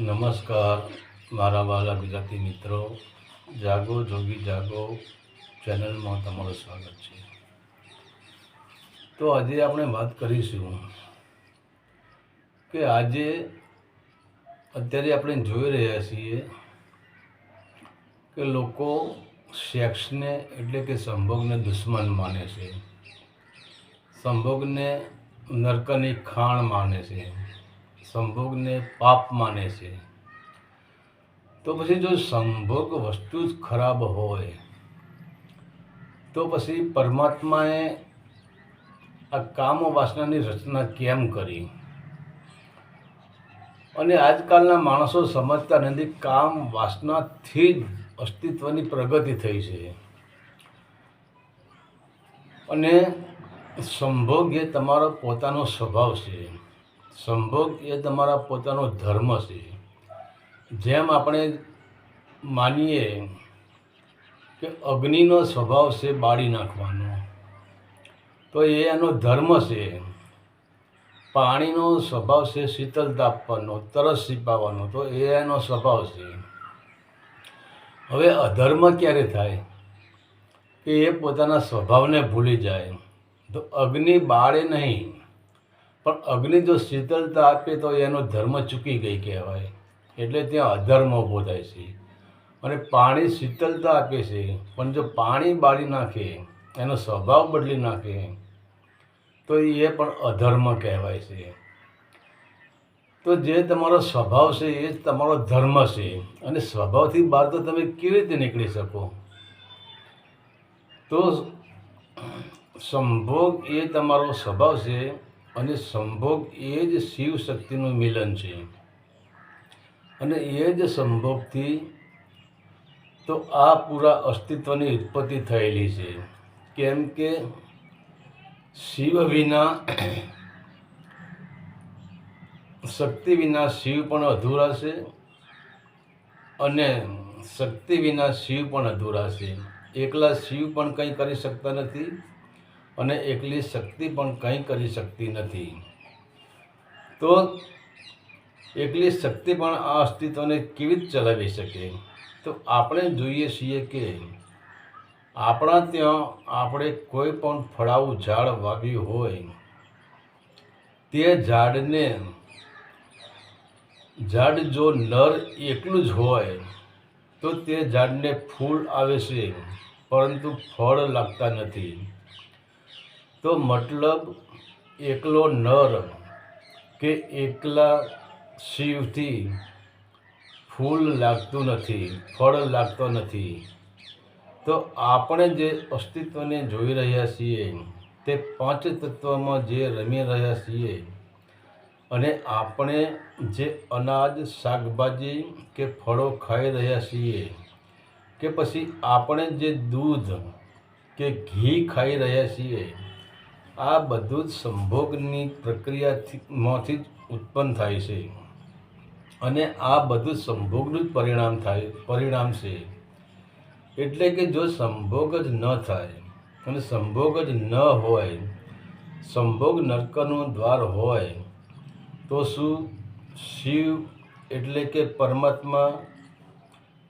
નમસ્કાર. મારા વાલા ગુજરાતી મિત્રો, જાગો, જોગી જાગો ચેનલમાં તમારું સ્વાગત છે. તો આજે આપણે વાત કરીશું કે આજે અત્યારે આપણે જોઈ રહ્યા છીએ કે લોકો સેક્સને એટલે કે સંભોગને દુશ્મન માને છે. સંભોગને નરકની ખાણ માને છે. સંભોગને પાપ માને છે. તો પછી જો સંભોગ વસ્તુ જ ખરાબ હોય, તો પછી પરમાત્માએ આ કામ વાસનાની રચના કેમ કરી? અને આજકાલના માણસો સમજતા નથી કામ વાસનાથી જ અસ્તિત્વની પ્રગતિ થઈ છે. અને સંભોગ એ તમારો પોતાનો સ્વભાવ છે. સંભોગ એ તમારા પોતાનો ધર્મ છે. જેમ આપણે માનીએ કે અગ્નિનો સ્વભાવ છે બાળી નાખવાનો, તો એ એનો ધર્મ છે. પાણીનો સ્વભાવ છે શીતળતા આપવાનો તરસ છીપાવવાનો, તો એ એનો સ્વભાવ છે. હવે અધર્મ ક્યારે થાય? કે એ પોતાના સ્વભાવને ભૂલી જાય. તો અગ્નિ બાળે નહીં. પણ અગ્નિ જો શીતળતા આપે તો એનો ધર્મ ચૂકી ગઈ કહેવાય. એટલે ત્યાં અધર્મ ઊભો થાય છે. અને પાણી શીતળતા આપે છે, પણ જો પાણી બાળી નાખે, એનો સ્વભાવ બદલી નાખે, તો એ પણ અધર્મ કહેવાય છે. તો જે તમારો સ્વભાવ છે, એ જ તમારો ધર્મ છે. અને સ્વભાવથી બહાર તો તમે કેવી રીતે નીકળી શકો? તો સંભોગ એ તમારો સ્વભાવ છે અને સંભોગ એ જ શિવ શક્તિનું મિલન છે. અને એ જ સંભોગથી તો આ પૂરા અસ્તિત્વની ઉત્પત્તિ થયેલી છે. કેમ કે શિવ વિના શક્તિ વિના શિવ પણ અધૂરા છે અને શક્તિ વિના શિવ પણ અધૂરા છે. એકલા શિવ પણ કંઈ કરી શકતા નથી. અને એકલી શક્તિ પણ કંઈ કરી શકતી નથી. તો એકલી શક્તિ પણ આ અસ્તિત્વને કેવી રીતે ચલાવી શકે? તો આપણે જોઈએ છીએ કે આપણા ત્યાં આપણે કોઈ પણ ફળાવું ઝાડ વાવ્યું હોય, તે ઝાડને ઝાડ જો નર એકલું જ હોય, તો તે ઝાડને ફૂલ આવે છે, પરંતુ ફળ લાગતા નથી. તો મતલબ એકલો નર કે એકલા શિવથી ફૂલ લાગતું નથી, ફળ લાગતો નથી. તો આપણે જે અસ્તિત્વને જોઈ રહ્યા છીએ, તે પાંચ તત્વમાં જે રમી રહ્યા છીએ અને આપણે જે અનાજ, શાકભાજી કે ફળો ખાઈ રહ્યા છીએ કે પછી આપણે જે દૂધ કે ઘી ખાઈ રહ્યા છીએ આ બધું જ સંભોગની પ્રક્રિયામાંથી જ ઉત્પન્ન થાય છે. અને આ બધું સંભોગનું જ પરિણામ થાય, પરિણામ છે. એટલે કે જો સંભોગ જ ન થાય અને સંભોગ જ ન હોય, સંભોગ નરકનું દ્વાર હોય, તો શું શિવ એટલે કે પરમાત્મા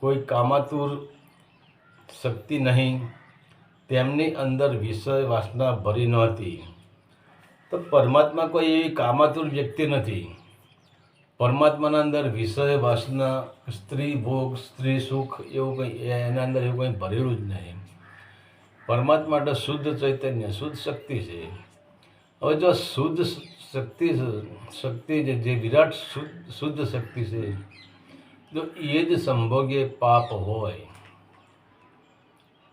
કોઈ કામાતુર શક્તિ નહીં? તેમની અંદર વિષય વાસના ભરી નહોતી. તો પરમાત્મા કોઈ એવી કામાતુર વ્યક્તિ નથી. પરમાત્માના અંદર વિષય વાસના, સ્ત્રી ભોગ, સ્ત્રી સુખ એવું કંઈ એના અંદર એવું કંઈ ભરેલું જ નહીં. પરમાત્મા માટે શુદ્ધ ચૈતન્ય, શુદ્ધ શક્તિ છે. હવે જો શુદ્ધ શક્તિ શક્તિ છે જે વિરાટ શુદ્ધ શુદ્ધ શક્તિ છે જો એ જ સંભોગે પાપ હોય.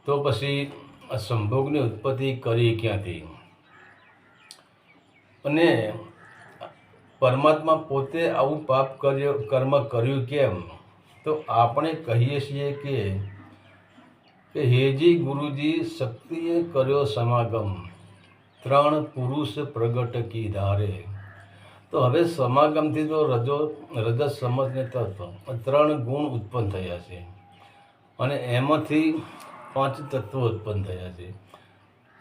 તો પછી આ સંભોગની ઉત્પત્તિ કરી ક્યાંથી? અને પરમાત્મા પોતે આવું પાપ કર્યો, કર્મ કર્યું કેમ? તો આપણે કહીએ છીએ કે કે હેજી ગુરુજી, શક્તિએ કર્યો સમાગમ. ત્રણ પુરુષ પ્રગટ કી ધારે. તો હવે સમાગમથી તો રજો રજત સમજને તત્વ. ત્રણ ગુણ ઉત્પન્ન થયા છે. અને એમાંથી પાંચ તત્વો ઉત્પન્ન થયા છે.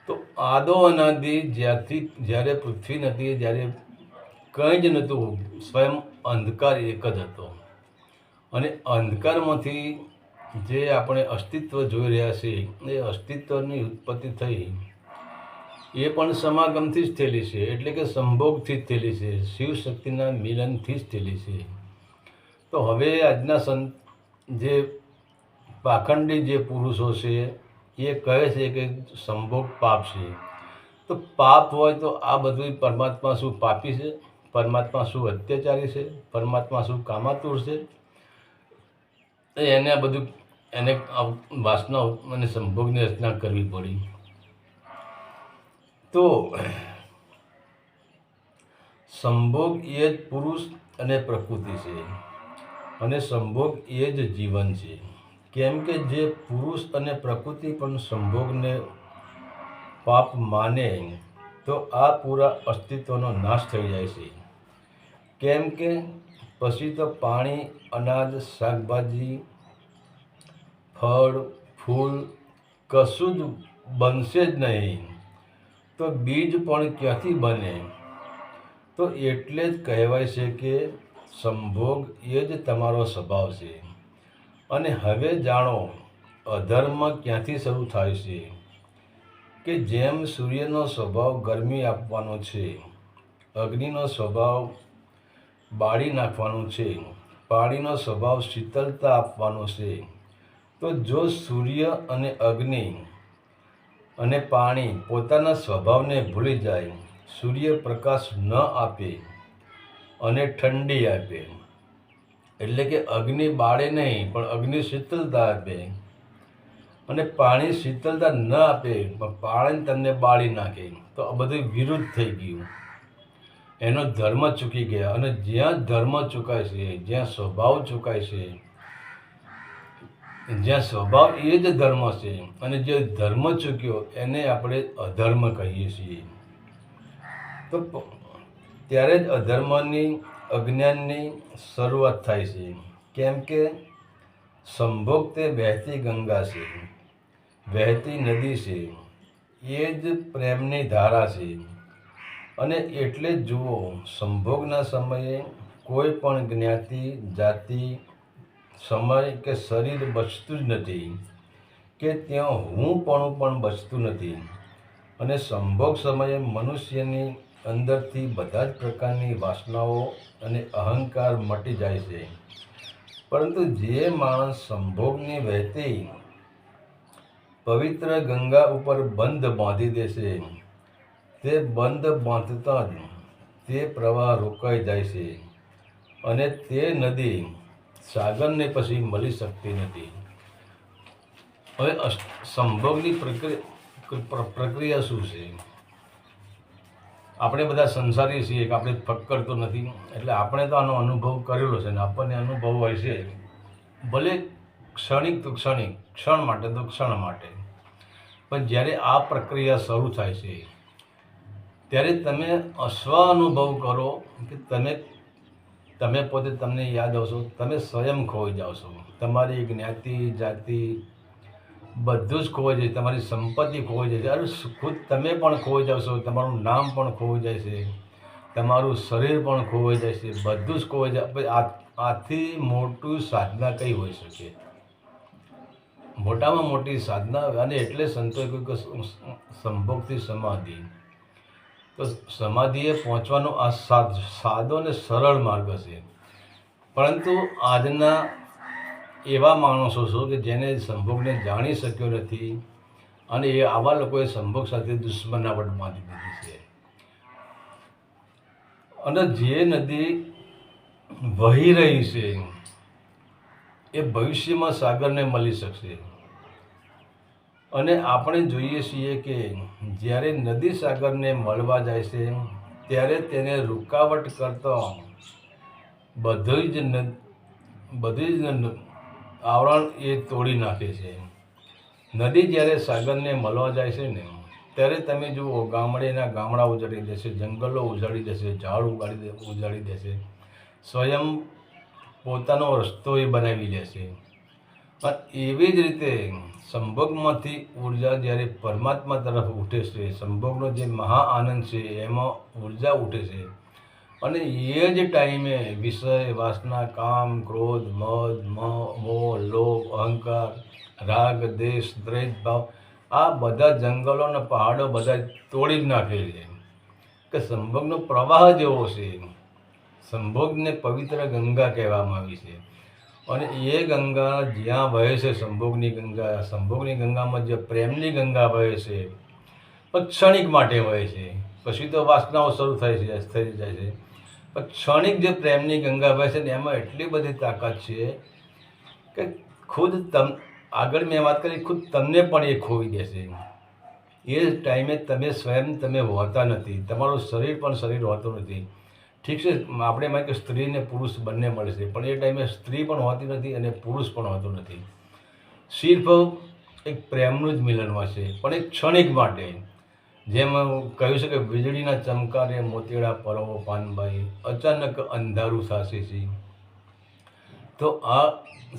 તો આદો અનાદિ જ્યારથી, જ્યારે પૃથ્વી નદી જ્યારે કંઈ જ નહોતું, સ્વયં અંધકાર એક જ હતો. અને અંધકારમાંથી જે આપણે અસ્તિત્વ જોઈ રહ્યા છીએ, એ અસ્તિત્વની ઉત્પત્તિ થઈ, એ પણ સમાગમથી જ થયેલી છે. એટલે કે સંભોગથી જ થયેલી છે. શિવ શક્તિના મિલનથી જ થયેલી છે. તો હવે આજના સંત જે પાખંડી જે પુરુષો છે, એ કહે છે કે સંભોગ પાપ છે. તો પાપ હોય તો આ બધું પરમાત્મા શું પાપી છે? પરમાત્મા શું અત્યાચારી છે? પરમાત્મા શું કામાતુર છે? એને આ બધું, એને વાસના અને સંભોગની રચના કરવી પડી. તો સંભોગ એ જ પુરુષ અને પ્રકૃતિ છે. અને સંભોગ એ જ જીવન છે. કેમ કે જે પુરુષ અને પ્રકૃતિ પણ સંભોગને પાપ માને તો આ પૂરા અસ્તિત્વનો નાશ થઈ જાય છે. કેમ કે પછી તો પાણી, અનાજ, શાકભાજી, ફળ, ફૂલ કશું જ બનશે જ નહીં. તો બીજ પણ ક્યાંથી બને? તો એટલે જ કહેવાય છે કે સંભોગ એ જ તમારો સ્વભાવ છે. અને હવે જાણો, અધર્મ ક્યાંથી શરૂ થાય છે? કે જેમ સૂર્યનો સ્વભાવ ગરમી આપવાનો છે, અગ્નિનો સ્વભાવ બાળી નાખવાનો છે, પાણીનો સ્વભાવ શીતળતા આપવાનો છે, તો જો સૂર્ય અને અગ્નિ અને પાણી પોતાના સ્વભાવને ભૂલી જાય, સૂર્ય પ્રકાશ ન આપે અને ઠંડી આપે. એટલે કે અગ્નિ બાળે નહીં, પણ અગ્નિ શીતળતા આપે. અને પાણી શીતળતા ન આપે, પણ પાણી તમને બાળી નાખે. તો આ બધું વિરુદ્ધ થઈ ગયું. એનો ધર્મ ચૂકી ગયા. અને જ્યાં ધર્મ ચૂકાય છે, જ્યાં સ્વભાવ ચૂકાય છે, જ્યાં સ્વભાવ એ જ ધર્મ છે, અને જે ધર્મ ચૂક્યો, એને આપણે અધર્મ કહીએ છીએ. તો ત્યારે જ અધર્મની અજ્ઞાનની શરૂઆત થાય છે. કેમ કે સંભોગ તે વહેતી ગંગા છે, વહેતી નદી છે, એ જ પ્રેમની ધારા છે. અને એટલે જ જુઓ, સંભોગના સમયે કોઈ પણ જ્ઞાતિ, જાતિ, સમય કે શરીર બચતું જ નથી કે ત્યાં હું પણ પણ બચતું નથી. અને સંભોગ સમયે મનુષ્યની અંદરથી બધા જ પ્રકારની વાસનાઓ અને અહંકાર મટી જાય છે. પરંતુ જે માણસ સંભોગની વહેતી પવિત્ર ગંગા ઉપર બંધ બાંધી દેશે, તે બંધ બાંધતા જ તે પ્રવાહ રોકાઈ જાય છે અને તે નદી સાગરને પછી મળી શકતી નથી. હવે સંભોગની પ્રક્રિયા પ્રક્રિયા શું છે? આપણે બધા સંસારી છીએ કે આપણે ફક્કર તો નથી. એટલે આપણે તો આનો અનુભવ કરેલો છે ને આપણને અનુભવ હોય છે. ભલે ક્ષણિક તો ક્ષણિક, ક્ષણ માટે તો ક્ષણ માટે. પણ જ્યારે આ પ્રક્રિયા શરૂ થાય છે, ત્યારે તમે સ્વ અનુભવ કરો કે તમે તમે પોતે તમને યાદ આવશો, તમે સ્વયં ખોઈ જાઓ છો તમારી જ્ઞાતિ, જાતિ બધું જ ખોવાઈ જાય, તમારી સંપત્તિ ખોવાઈ જાય છે. અરે ખુદ તમે પણ ખોવાઈ જશો તમારું નામ પણ ખોવાઈ જાય છે, તમારું શરીર પણ ખોવાઈ જાય છે, બધું જ ખોવાઈ જાય. પછી આથી મોટું સાધના કઈ હોઈ શકે? મોટામાં મોટી સાધના, અને એટલે સંતોએ કહ્યું કે સંભોગથી સમાધિ. તો સમાધિએ પહોંચવાનો આ સાદો અને સરળ માર્ગ છે પરંતુ આજના એવા માણસો છો કે જેને સંભોગને જાણી શક્યો નથી અને એ આવા લોકોએ સંભોગ સાથે દુશ્મનાવટ બાંધી દીધી છે. અને જે નદી વહી રહી છે, એ ભવિષ્યમાં સાગરને મળી શકશે. અને આપણે જોઈએ છીએ કે જ્યારે નદી સાગરને મળવા જાય છે, ત્યારે તેને રૂકાવટ કરતો બધી જ બધી જ આવરણ એ તોડી નાખે છે નદી જ્યારે સાગરને મળવા જાય છે ને, ત્યારે તમે જુઓ, ગામડેના ગામડા ઉજાડી દેશે, જંગલો ઉજાડી દેશે, ઝાડ ઉગાડી ઉજાડી દેશે. સ્વયં પોતાનો રસ્તો એ બનાવી લેશે. પણ એવી જ રીતે સંભોગમાંથી ઊર્જા જ્યારે પરમાત્મા તરફ ઉઠે છે, સંભોગનો જે મહા આનંદ છે, એમાં ઊર્જા ઉઠે છે. અને એ જ ટાઈમે વિષય, વાસના, કામ, ક્રોધ, મદ મોહ, લોભ, અહંકાર, રાગ, દેશ, દ્વેષ, ભાવ, આ બધા જંગલો અને પહાડો બધા તોડી જ નાખે છે. કે સંભોગનો પ્રવાહ જેવો છે. સંભોગને પવિત્ર ગંગા કહેવામાં આવી છે. અને એ ગંગા જ્યાં વહે છે, સંભોગની ગંગા, સંભોગની ગંગામાં જે પ્રેમની ગંગા વહે છે ક્ષણિક માટે વહે છે. પછી તો વાસનાઓ શરૂ થાય છે થઈ જાય છે. ક્ષણિક જે પ્રેમની ગંગા વહે છે ને, એમાં એટલી બધી તાકાત છે કે ખુદ તમ, આગળ મેં વાત કરી, ખુદ તમને પણ એ ખોવી દેશે. એ ટાઈમે તમે સ્વયં તમે હોતા નથી. તમારું શરીર પણ શરીર હોતું નથી. ઠીક છે, આપણે એમાં કે સ્ત્રી ને પુરુષ બંને મળે છે પણ એ ટાઈમે સ્ત્રી પણ હોતી નથી અને પુરુષ પણ હોતું નથી. સિર્ફ એક પ્રેમનું જ મિલન હોય છે, પણ એક ક્ષણિક માટે. જેમ કહ્યું છે કે વીજળીના ચમકારે મોતીડા પરવો પાનભાઈ અચાનક અંધારું સાસે છે. તો આ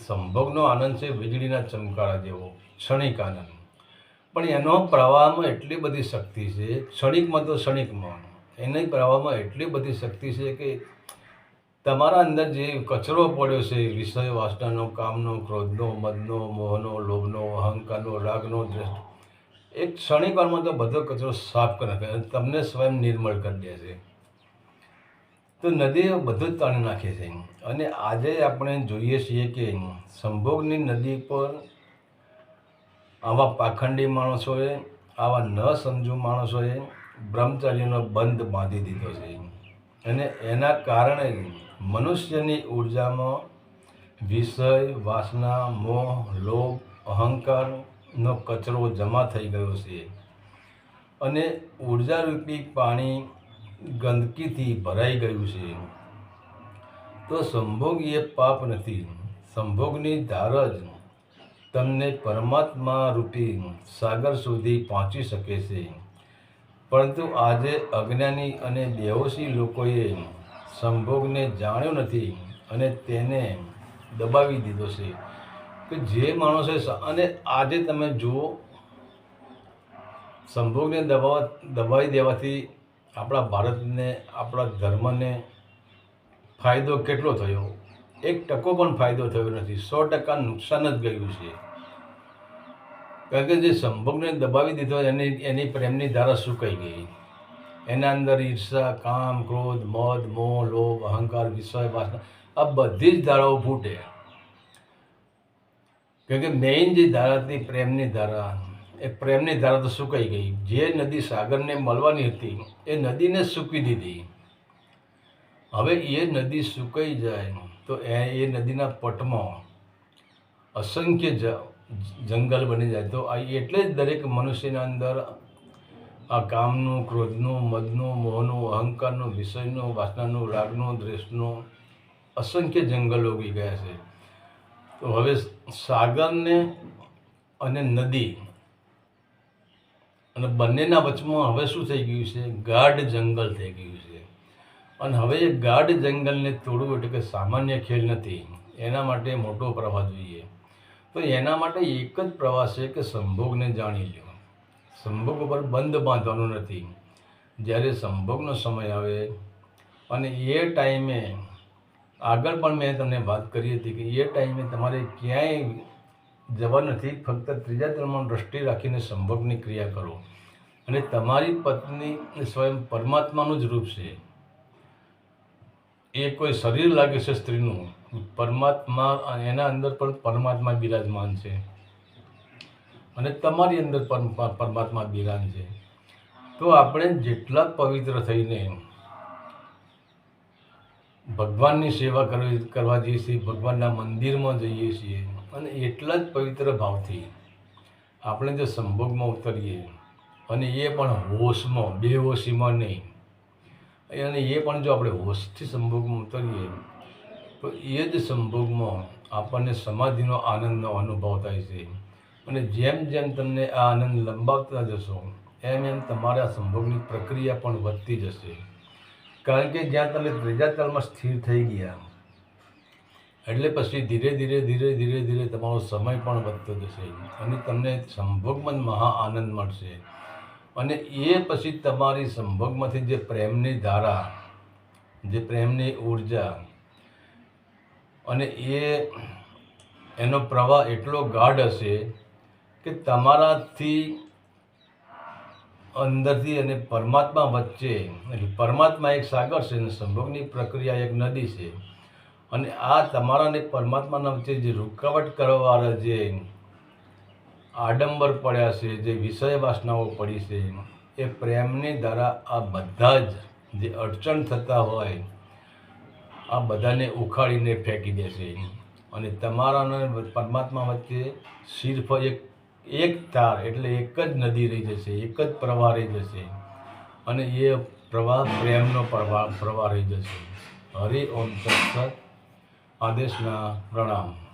સંભોગનો આનંદ છે વીજળીના ચમકારા જેવો, ક્ષણિક આનંદ. પણ એનો પ્રવાહમાં એટલી બધી શક્તિ છે, ક્ષણિકમાં તો ક્ષણિકમાં, એની પ્રવાહમાં એટલી બધી શક્તિ છે કે તમારા અંદર જે કચરો પડ્યો છે, વિષય વાસનાનો, કામનો, ક્રોધનો, મદનો, મોહનો, લોભનો, અહંકારનો, રાગનો દ્વેષ એક ક્ષણિક વારમાં તો બધો કચરો સાફ કરી તમને સ્વયં નિર્મળ કરી દે છે. તો નદીઓ બધું જ તાણી નાખે છે. અને આજે આપણે જોઈએ છીએ કે સંભોગની નદી પર આવા પાખંડી માણસોએ, આવા ન સમજુ માણસોએ બ્રહ્મચર્યનો બંધ બાંધી દીધો છે. અને એના કારણે મનુષ્યની ઉર્જામાં વિષય, વાસના, મોહ, લોભ અહંકારનો કચરો જમા થઈ ગયો છે. અને ઉર્જારૂપી પાણી ગંદકીથી ભરાઈ ગયું છે. તો સંભોગ એ પાપ નથી. સંભોગની ધાર જ તમને પરમાત્મા રૂપી સાગર સુધી પહોંચી શકે છે. પરંતુ આજે અજ્ઞાની અને બેહોશી લોકોએ સંભોગને જાણ્યો નથી અને તેને દબાવી દીધો છે. કે જે માણસે અને આજે તમે જુઓ, સંભોગને દબાવા દબાવી દેવાથી આપણા ભારતને, આપણા ધર્મને ફાયદો કેટલો થયો? એક ટકો પણ ફાયદો થયો નથી. સો ટકા નુકસાન જ ગયું છે. કારણ કે જે સંભોગને દબાવી દીધો, એની એની પ્રેમની ધારા સુકાઈ ગઈ? એના અંદર ઈર્ષા, કામ, ક્રોધ મદ મોહ, લોભ, અહંકાર વિશ્વાસ આ બધી જ ધારાઓ ફૂટે. કારણ કે મેઇન જે ધારા હતી પ્રેમની ધારા, એ પ્રેમની ધારા તો સુકાઈ ગઈ. જે નદી સાગરને મળવાની હતી, એ નદીને સૂકી દીધી. હવે એ નદી સુકાઈ જાય, તો એ એ નદીના પટમાં અસંખ્ય જંગલ બની જાય. તો આ એટલે જ દરેક મનુષ્યના અંદર આ કામનું, ક્રોધનું, મદનું, મોહનું, અહંકારનું, વિષયનું, વાસનાનું, રાગનું, દ્વેષનું અસંખ્ય જંગલો ઉગી ગયા છે. તો હવે સાગરને અને નદી અને બંનેના વચમાં હવે શું થઈ ગયું છે? ગાઢ જંગલ થઈ ગયું છે. અને હવે એ ગાઢ જંગલને તોડવું એટલે કે સામાન્ય ખેલ નથી. એના માટે મોટો પ્રવાહ જોઈએ. તો એના માટે એક જ પ્રવાહ છે કે સંભોગને જાણી લો સંભોગ ઉપર બંધ બાંધવાનો નથી. જ્યારે સંભોગનો સમય આવે અને એ ટાઈમે આગળ પણ મેં તમને વાત કરી હતી કે એ ટાઈમે તમારે ક્યાંય જવા નથી, ફક્ત ત્રીજા ધર્મમાં દ્રષ્ટિ રાખીને સંભોગની ક્રિયા કરો. અને તમારી પત્ની સ્વયં પરમાત્માનું જ રૂપ છે. એ કોઈ શરીર લાગે છે સ્ત્રીનું, પરમાત્મા એના અંદર પણ પરમાત્મા બિરાજમાન છે. અને તમારી અંદર પણ પરમાત્મા બિરાજ છે. તો આપણે જેટલા પવિત્ર થઈને ભગવાનની સેવા કરવી કરવા જઈએ છીએ, ભગવાનના મંદિરમાં જઈએ છીએ અને એટલા જ પવિત્ર ભાવથી આપણે જો સંભોગમાં ઉતરીએ અને એ પણ હોશમાં, બેહોશીમાં નહીં. અને એ પણ જો આપણે હોશથી સંભોગમાં ઉતરીએ, તો એ જ સંભોગમાં આપણને સમાધિનો આનંદનો અનુભવ થાય છે. અને જેમ જેમ તમને આ આનંદ લંબાવતા જશો, એમ એમ તમારા સંભોગની પ્રક્રિયા પણ વધતી જશે. કારણ કે જ્યાં તમે ત્રીજા તલમાં સ્થિર થઈ ગયા, એટલે પછી ધીરે ધીરે ધીરે ધીરે ધીરે તમારો સમય પણ વધતો જશે અને તમને સંભોગમાં મહા આનંદ મળશે. અને એ પછી તમારી સંભોગમાંથી જે પ્રેમની ધારા, જે પ્રેમની ઊર્જા અને એ, એનો પ્રવાહ એટલો ગાઢ હશે કે તમારાથી અંદરથી અને પરમાત્મા વચ્ચે, એટલે પરમાત્મા એક સાગર છે અને સંભોગની પ્રક્રિયા એક નદી છે. અને આ તમારા અને પરમાત્માના વચ્ચે જે રૂકાવટ કરવાવાળા જે આડંબર પડ્યા છે, જે વિષય વાસનાઓ પડી છે, એ પ્રેમની દ્વારા આ બધા જ જે અડચણ થતા હોય, આ બધાને ઉખાડીને ફેંકી દેશે અને તમારા પરમાત્મા વચ્ચે સિર્ફ એક એક ધાર એટલે એક જ નદી રહી જશે, એક જ પ્રવાહ રહી જશે. અને એ પ્રવાહ પ્રેમનો પ્રવાહ પ્રવાહ રહી જશે. હરિ ઓમ તત્સત આદેશના પ્રણામ.